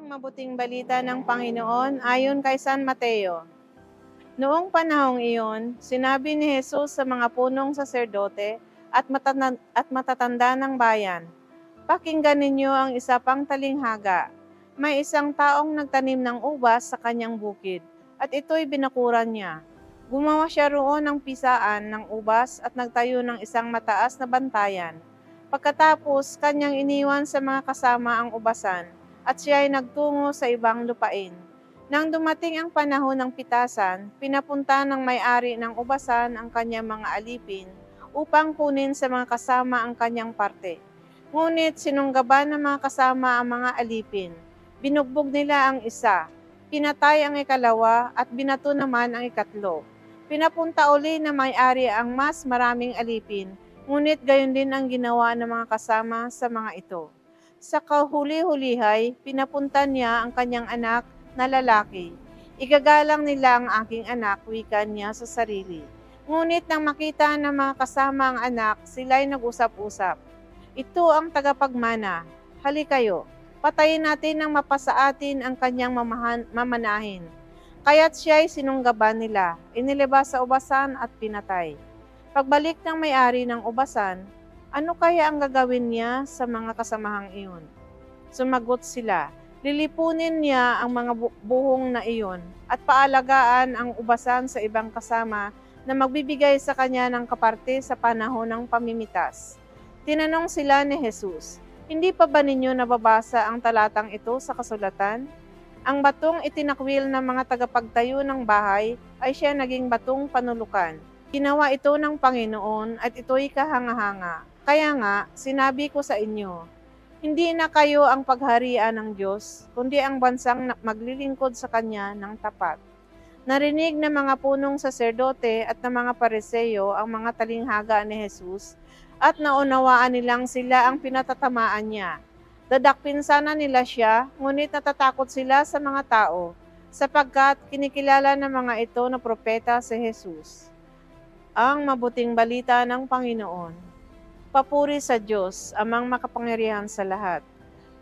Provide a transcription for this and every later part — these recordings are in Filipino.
Ang mabuting balita ng Panginoon ayon kay San Mateo. Noong panahong iyon, sinabi ni Jesus sa mga punong saserdote at, matana- at matatanda ng bayan, Pakinggan ninyo ang isa pang talinghaga. May isang taong nagtanim ng ubas sa kanyang bukid, at ito'y binakuran niya. Gumawa siya roon ng pisaan ng ubas at nagtayo ng isang mataas na bantayan. Pagkatapos, kanyang iniwan sa mga kasama ang ubasan, at siya ay nagtungo sa ibang lupain. Nang dumating ang panahon ng pitasan, pinapunta ng may-ari ng ubasan ang kanyang mga alipin upang kunin sa mga kasama ang kanyang parte. Ngunit sinunggaban ng mga kasama ang mga alipin. Binugbog nila ang isa, pinatay ang ikalawa at binato naman ang ikatlo. Pinapunta uli na may-ari ang mas maraming alipin, ngunit gayon din ang ginawa ng mga kasama sa mga ito. Sa kahuli-hulihay, pinapunta niya ang kanyang anak na lalaki. Igagalang nila ang aking anak, wika niya sa sarili. Ngunit nang makita ng mga kasama ang anak, sila'y nag-usap-usap. Ito ang tagapagmana. Hali kayo, patayin natin ng mapasa atin ang kanyang mamahan, mamanahin. Kaya't siya'y sinunggaban nila, inilabas sa ubasan at pinatay. Pagbalik ng may-ari ng ubasan, ano kaya ang gagawin niya sa mga kasamahang iyon? Sumagot sila, lilipunin niya ang mga bu- buhong na iyon at paalagaan ang ubasan sa ibang kasama na magbibigay sa kanya ng kaparte sa panahon ng pamimitas. Tinanong sila ni Jesus, Hindi pa ba ninyo nababasa ang talatang ito sa kasulatan? Ang batong itinakwil ng mga tagapagtayo ng bahay ay siya naging batong panulukan. Ginawa ito ng Panginoon at ito'y kahanga-hanga. Kaya nga, sinabi ko sa inyo, hindi na kayo ang pagharian ng Diyos, kundi ang bansang maglilingkod sa Kanya ng tapat. Narinig ng mga punong saserdote at ng mga pareseyo ang mga talinghaga ni Jesus at naunawaan nilang sila ang pinatatamaan niya. Dadakpin sana nila siya, ngunit natatakot sila sa mga tao, sapagkat kinikilala ng mga ito na propeta si Jesus. Ang mabuting balita ng Panginoon. Papuri sa Diyos, amang makapangyarihan sa lahat.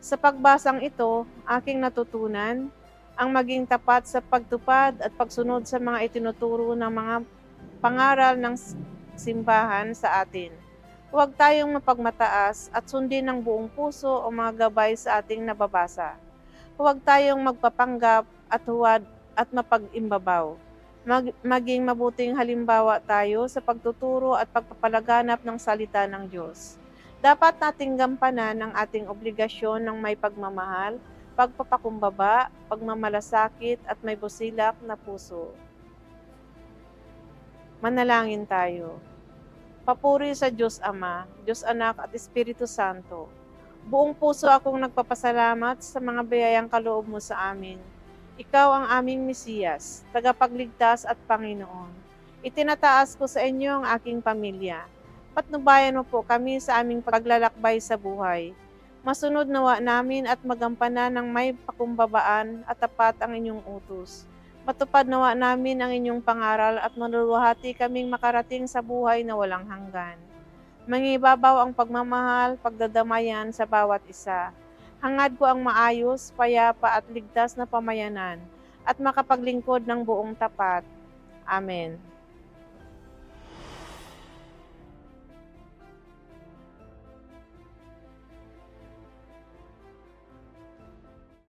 Sa pagbasang ito, aking natutunan ang maging tapat sa pagtupad at pagsunod sa mga itinuturo ng mga pangaral ng simbahan sa atin. Huwag tayong mapagmataas at sundin ng buong puso o mga gabay sa ating nababasa. Huwag tayong magpapanggap at huwad at mapag-imbabaw. Mag- maging mabuting halimbawa tayo sa pagtuturo at pagpapalaganap ng salita ng Diyos. Dapat nating gampanan ang ating obligasyon ng may pagmamahal, pagpapakumbaba, pagmamalasakit at may busilak na puso. Manalangin tayo. Papuri sa Diyos Ama, Diyos Anak at Espiritu Santo. Buong puso akong nagpapasalamat sa mga biyayang kaloob mo sa amin. Ikaw ang aming Mesiyas, tagapagligtas at Panginoon. Itinataas ko sa inyo ang aking pamilya. Patnubayan mo po kami sa aming paglalakbay sa buhay. Masunod nawa namin at magampanan ng may pakumbabaan at tapat ang inyong utos. Matupad nawa namin ang inyong pangaral at maluluhati kaming makarating sa buhay na walang hanggan. Mangibabaw ang pagmamahal, pagdadamayan sa bawat isa. Hangad ko ang maayos, payapa at ligtas na pamayanan at makapaglingkod ng buong tapat. Amen.